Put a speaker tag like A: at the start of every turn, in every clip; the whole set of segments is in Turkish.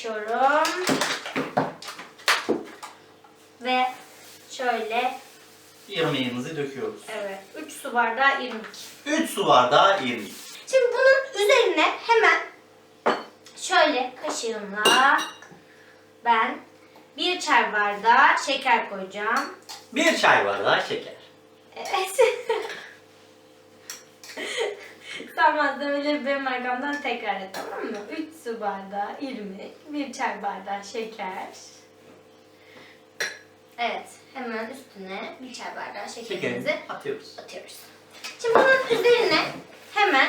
A: açıyorum. Ve şöyle
B: İrmiğimizi döküyoruz.
A: evet 3 su bardağı irmik.
B: 3 su bardağı irmik.
A: Şimdi bunun üzerine hemen şöyle kaşığımla ben bir çay bardağı şeker koyacağım.
B: 1 çay bardağı şeker.
A: Evet. Sen malzemeleri benim arkamdan tekrar et tamam mı? 3 su bardağı irmik, 1 çay bardağı şeker. Evet, hemen üstüne bir çay bardağı şekerimizi
B: Şekerimizi atıyoruz.
A: atıyoruz. Şimdi bunun üzerine hemen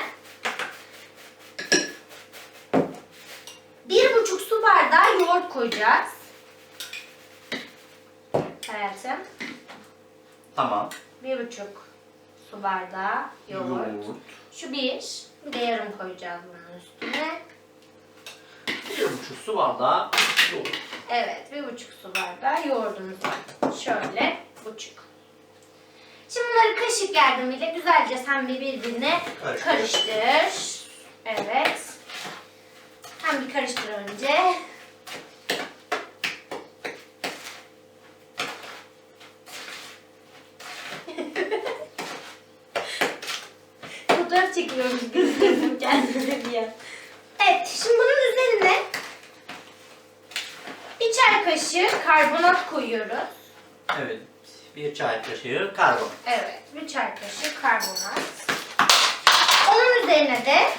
A: bir buçuk su bardağı yoğurt koyacağız. Hayatım,
B: Tamam.
A: bir buçuk su bardağı yoğurt.
B: Yoğurt.
A: Şu bir, bir de yarım koyacağız bunun üstüne.
B: 1,5 su bardağı yoğurt.
A: Evet, bir buçuk su bardağı yoğurdumuz var. Şöyle, buçuk. Şimdi bunları kaşık yardımıyla güzelce sen bir birbirine
B: Karıştır.
A: karıştır. Evet. Hem bir karıştır önce. Fotoğraf çekiyorum. Gözlerim kendime bir an. Evet, şimdi bunun üzerine bir çay kaşığı karbonat koyuyoruz.
B: Evet. 1 çay kaşığı karbon.
A: Evet, bir çay kaşığı karbonat. Onun üzerine de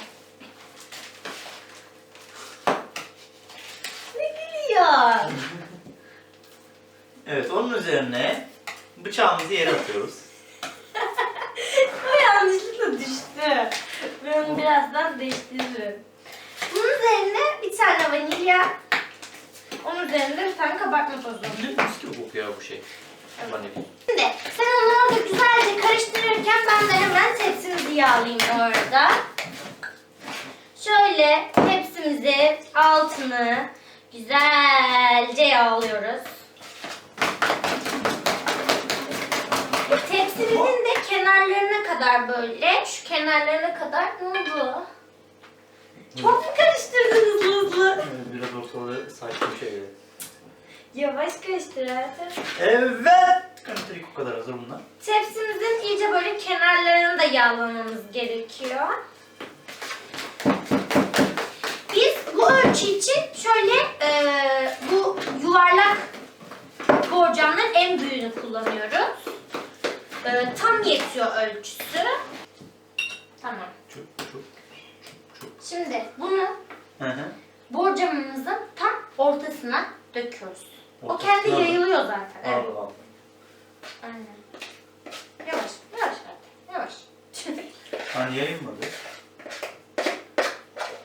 A: ne gülüyor?
B: Evet onun üzerine bıçağımızı yere atıyoruz.
A: Bu yanlışlıkla düştü. Ben onu birazdan değiştiririm. Bunun üzerine bir tane vanilya. Onun üzerinde bir tane kabartma tozu.
B: Ne mis gibi kokuyor bu şey. Vanilya.
A: Şimdi sen orada güzelce karıştırırken ben de hemen tepsimizi yağlayayım orada. Şöyle tepsimizi altını güzelce yağlıyoruz. Tepsimizin de kenarlarına kadar böyle, şu kenarlarına kadar ne oldu? Çok mu karıştırdın hızlı?
B: Evet, Biraz ortalığı saçma şeyler.
A: Yavaş karıştır hayatım.
B: Evet. Kanatrik o kadar hazır bunlar.
A: Tepsimizin iyice böyle kenarlarını da yağlamamız gerekiyor. Biz bu ölçü için şöyle e, bu yuvarlak borcamların en büyüğünü kullanıyoruz. E, tam yetiyor ölçüsü. Tamam.
B: Çok çok çok.
A: Şimdi bunu
B: Hı hı.
A: borcamımızın tam ortasına döküyoruz. O kendi
B: mı?
A: yayılıyor zaten. Evet.
B: Allah Allah.
A: Aynen. Yavaş, yavaş artık. Yavaş.
B: Hani yayılmadı.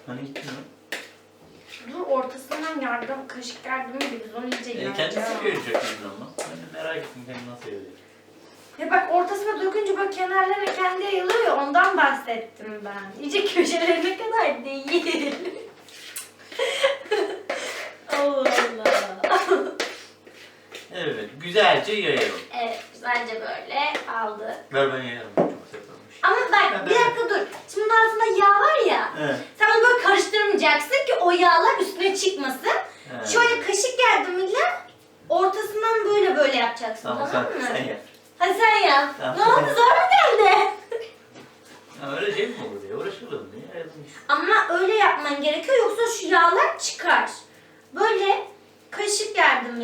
B: Hani gitti mi?
A: Dur ortasından yardım, kaşık yardımı gibi biz onu iyice
B: E, kendisi görecek bizim ama. Ben de merak ettim kendi nasıl yayılıyor.
A: Ya bak ortasına dökünce böyle kenarlarına kendi yayılıyor ya ondan bahsettim ben. İyice köşelerine kadar değil. Allah Allah.
B: Evet, güzelce yayalım.
A: Evet güzelce böyle aldı.
B: Ver ben yayarım. Çok.
A: Ama bak
B: Ben
A: bir dakika dur. Şimdi bunun altında yağ var ya.
B: Evet.
A: Sen bunu böyle karıştırmayacaksın ki o yağlar üstüne çıkmasın.
B: Evet.
A: Şöyle kaşık yardımıyla ortasından böyle böyle yapacaksın
B: Tamam,
A: tamam,
B: sen,
A: mı?
B: sen yap.
A: Hadi sen yap.
B: Tamam.
A: Ne oldu zor mu geldi?
B: Ya öyle şey mi olur ya? Yayalım işte.
A: Ama öyle yapman gerekiyor yoksa şu yağlar çıkar.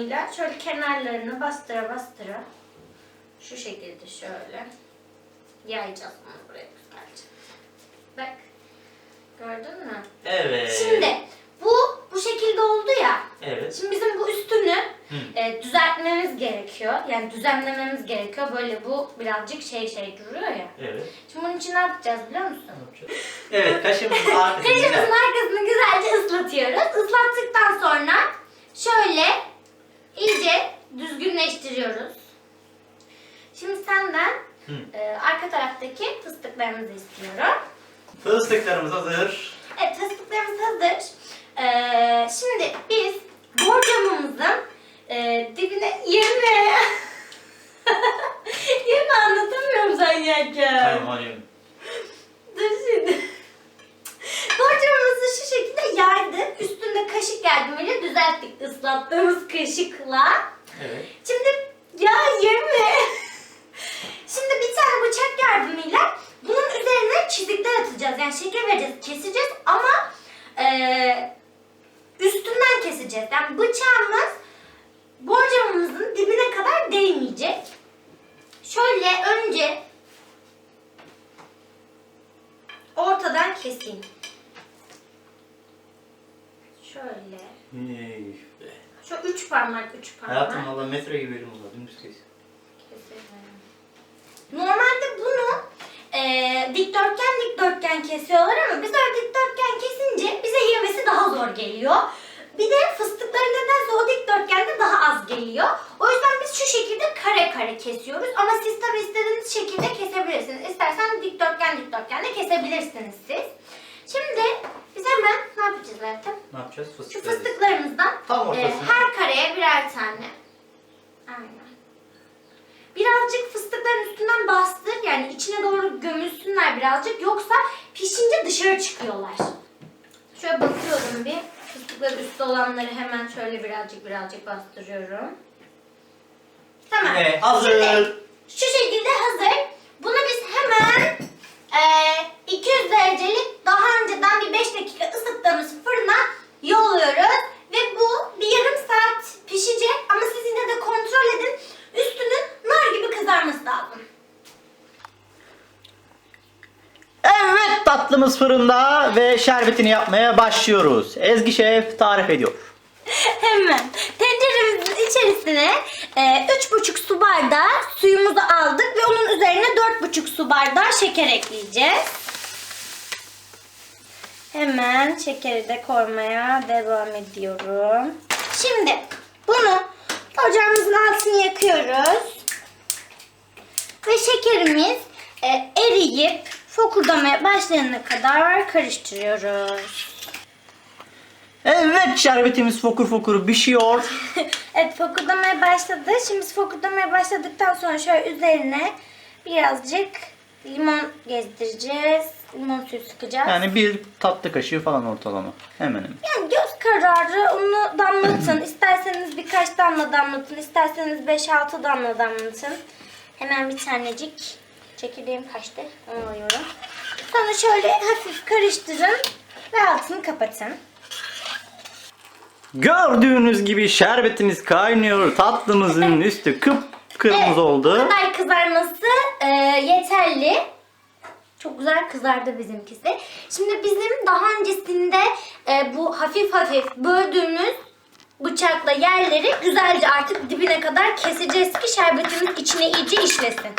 A: Yardımıyla şöyle kenarlarını bastıra bastıra şu şekilde şöyle yayacağız bunu buraya güzelce. Bak. Gördün mü?
B: Evet.
A: Şimdi bu bu şekilde oldu ya.
B: Evet.
A: Şimdi bizim bu üstünü
B: Hı.
A: e, düzeltmemiz gerekiyor. Yani düzenlememiz gerekiyor. Böyle bu birazcık şey şey duruyor ya.
B: Evet.
A: Şimdi bunun için ne yapacağız biliyor musun?
B: Ne yapacağız? Evet, kaşığımızın arkasını
A: Kaşımızın arkasını güzelce ıslatıyoruz. Islattıktan sonra şöyle iyice düzgünleştiriyoruz. Şimdi senden
B: Hı.
A: e, arka taraftaki fıstıklarımızı istiyorum.
B: Fıstıklarımız hazır.
A: Evet fıstıklarımız hazır. E, şimdi biz borcamımızın e, dibine yerine yerini anlatamıyorum sen yerken.
B: Tamam, hadi.
A: Dur şimdi. Borcamımızı şu şekilde yaydık. Üstünde kaşık düzelttik ıslattığımız kaşıkla.
B: Evet.
A: Şimdi ya yeme. Şimdi bir tane bıçak yardımıyla bunun üzerine çizikler atacağız. Yani şeker vereceğiz, keseceğiz ama eee, üstünden keseceğiz. Yani bıçağımız borcamımızın dibine kadar değmeyecek. Şöyle önce ortadan keseyim. Şöyle. Şu üç parmak, üç parmak.
B: Hayatım valla metre gibi elim uzadı. Dümdüz kes.
A: Normalde bunu eee, dikdörtgen dikdörtgen kesiyorlar ama biz öyle dikdörtgen kesince bize yemesi daha zor geliyor. Bir de fıstıkları nedense o dikdörtgende daha az geliyor. O yüzden biz şu şekilde kare kare kesiyoruz. Ama siz tabii istediğiniz şekilde kesebilirsiniz. İstersen dikdörtgen dikdörtgen de kesebilirsiniz siz. Şimdi biz hemen ne yapacağız zaten?
B: Ne yapacağız?
A: Şu
B: Fıstık
A: fıstıklarımızdan
B: Tam
A: e,
B: ortasına.
A: her kareye birer tane. Aynen. Birazcık fıstıkların üstünden bastır. Yani içine doğru gömülsünler birazcık. Yoksa pişince dışarı çıkıyorlar. Şöyle bakıyorum bir. Fıstıkların üstte olanları hemen şöyle birazcık birazcık bastırıyorum. Tamam.
B: Ve hazır.
A: Şimdi şu şekilde hazır. Bunu biz hemen eee 200 derecelik daha önceden bir 5 dakika ısıttığımız fırına yolluyoruz. Ve bu bir yarım saat pişecek ama siz yine de kontrol edin. Üstünün nar gibi kızarması lazım.
C: Evet tatlımız fırında ve şerbetini yapmaya başlıyoruz. Ezgi Şef tarif ediyor.
A: Hemen tenceremizin içerisine e, üç buçuk su bardağı suyumuzu aldık ve onun üzerine dört buçuk su bardağı şeker ekleyeceğiz. Hemen şekeri de koymaya devam ediyorum. Şimdi bunu ocağımızın altını yakıyoruz. Ve şekerimiz e, eriyip fokurdamaya başlayana kadar karıştırıyoruz.
C: Evet şerbetimiz fokur fokur pişiyor.
A: evet fokurdamaya başladı. Şimdi fokurdamaya başladıktan sonra şöyle üzerine birazcık limon gezdireceğiz. Limon suyu sıkacağız. Yani,
C: Yani bir tatlı kaşığı falan ortalama. Hemen hemen.
A: göz kararı onu damlatın. isterseniz birkaç damla damlatın. isterseniz 5-6 damla damlatın. Hemen bir tanecik çekirdeğim kaçtı. Onu alıyorum. Sonra şöyle hafif karıştırın ve altını kapatın.
C: Gördüğünüz gibi şerbetimiz kaynıyor. Tatlımızın üstü kıpkırmızı
A: Evet, Bu
C: oldu.
A: kadar kızarması e, yeterli. Çok güzel kızardı bizimkisi. Şimdi bizim daha öncesinde e, bu hafif hafif böldüğümüz bıçakla yerleri güzelce artık dibine kadar keseceğiz ki şerbetimiz içine iyice işlesin.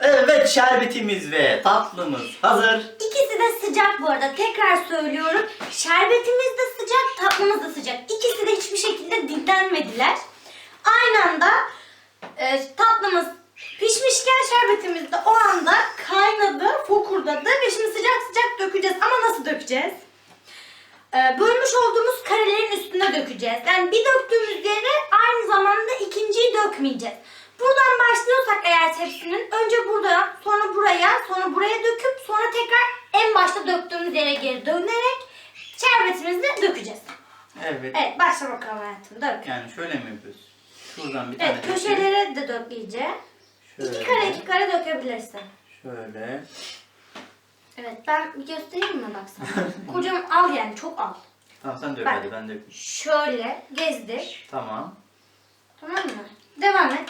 C: Evet şerbetimiz ve tatlımız hazır.
A: İkisi de sıcak bu arada. Tekrar söylüyorum. Şerbetimiz de sıcak, tatlımız da sıcak. İkisi de hiçbir şekilde dinlenmediler. Aynı anda e, tatlımız pişmişken şerbetimiz de o anda kaynadı, fokurdadı ve şimdi sıcak sıcak dökeceğiz. Ama nasıl dökeceğiz? E, bölmüş olduğumuz karelerin üstüne dökeceğiz. Yani bir döktüğümüz yere aynı zamanda ikinciyi dökmeyeceğiz. Buradan başlıyorsak eğer tepsinin önce burada, sonra buraya, sonra buraya döküp sonra tekrar en başta döktüğümüz yere geri dönerek şerbetimizi dökeceğiz.
C: Evet.
A: Evet başla bakalım hayatım dök.
C: Yani şöyle mi yapıyoruz? Şuradan bir tane
A: Evet köşelere de dök iyice. İki kare iki kare dökebilirsin.
C: Şöyle.
A: Evet ben bir göstereyim mi bak sana? Kocam al yani çok al.
C: Tamam sen dök
A: Bak.
C: hadi ben dökeyim.
A: Şöyle gezdir.
C: Tamam.
A: Tamam mı? Devam et.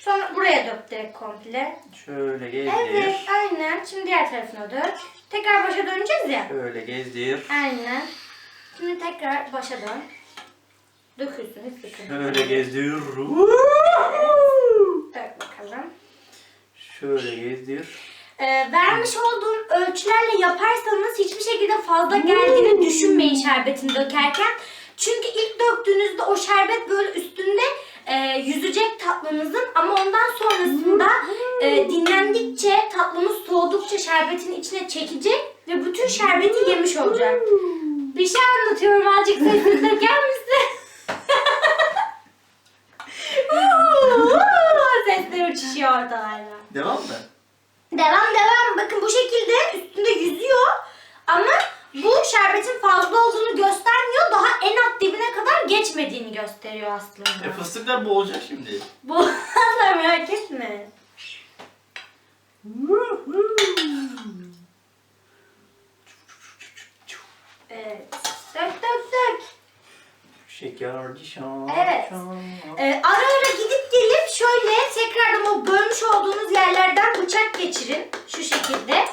A: Sonra buraya dök direkt komple.
C: Şöyle gezdir.
A: Evet aynen. Şimdi diğer tarafına dök. Tekrar başa döneceğiz ya.
C: Şöyle gezdir.
A: Aynen. Şimdi tekrar başa dön. Dökülsün hiç sıkıntı.
C: Şöyle gezdir.
A: Dök bakalım.
C: Şöyle gezdir.
A: Ee, vermiş olduğum ölçülerle yaparsanız hiçbir şekilde fazla geldiğini düşünmeyin şerbetini dökerken. Çünkü ilk döktüğünüzde o şerbet böyle üstünde e, yüzecek tatlınızın ama ondan sonrasında e, dinlendikçe tatlımız soğudukça şerbetin içine çekecek ve bütün şerbeti yemiş olacak. Bir şey anlatıyorum azıcık sesini döker misin? Uçuşuyor ortalarda.
C: Devam mı?
A: Devam devam. Bakın bu şekilde üstünde yüzüyor. Ama bu şerbetin fazla olduğunu göstermiyor. Daha gösteriyor
B: E,
A: aslında.
B: fıstıklar boğulacak şimdi.
A: Bu asla merak etme. Evet. Dök dök dök.
B: Şekerci şan.
A: Evet. Ee, ara ara gidip şöyle tekrardan o bölmüş olduğunuz yerlerden bıçak geçirin. Şu şekilde.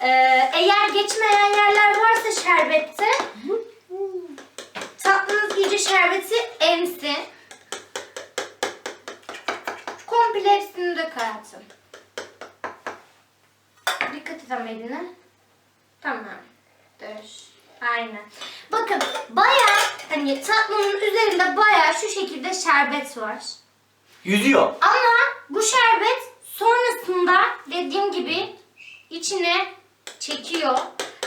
A: Ee, eğer geçmeyen yerler varsa şerbette tatlınız iyice şerbeti emsin. Komple hepsini dök hayatım. Dikkat et ama eline. Tamam. Dur. Aynen. Bakın bayağı hani tatlının üzerinde bayağı şu şekilde şerbet var.
C: Yüzüyor.
A: Ama bu şerbet sonrasında dediğim gibi içine çekiyor.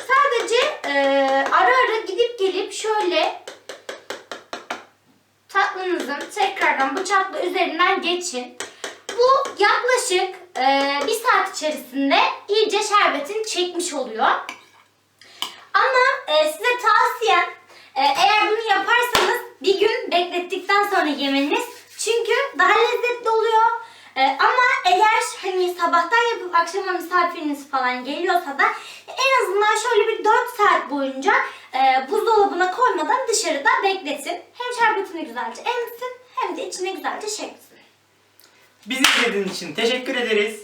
A: Sadece eee, ara ara gidip gelip şöyle tatlınızın tekrardan bıçakla üzerinden geçin. Bu yaklaşık eee, bir saat içerisinde iyice şerbetin çekmiş oluyor. Ama e, size tavsiyem e, eğer bunu yaparsanız bir gün beklettikten sonra yemeniz. Çünkü daha lezzetli oluyor. E, ama eğer hani sabahtan yapıp akşama misafiriniz falan geliyorsa da en azından şöyle bir 4 saat boyunca e, buzdolabına koymadan dışarıda bekletin. Hem şerbetini güzelce emsin hem de içine güzelce çeksin.
C: Bizi izlediğiniz için teşekkür ederiz.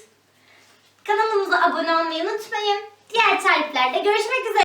A: Kanalımıza abone olmayı unutmayın. Diğer tariflerde görüşmek üzere.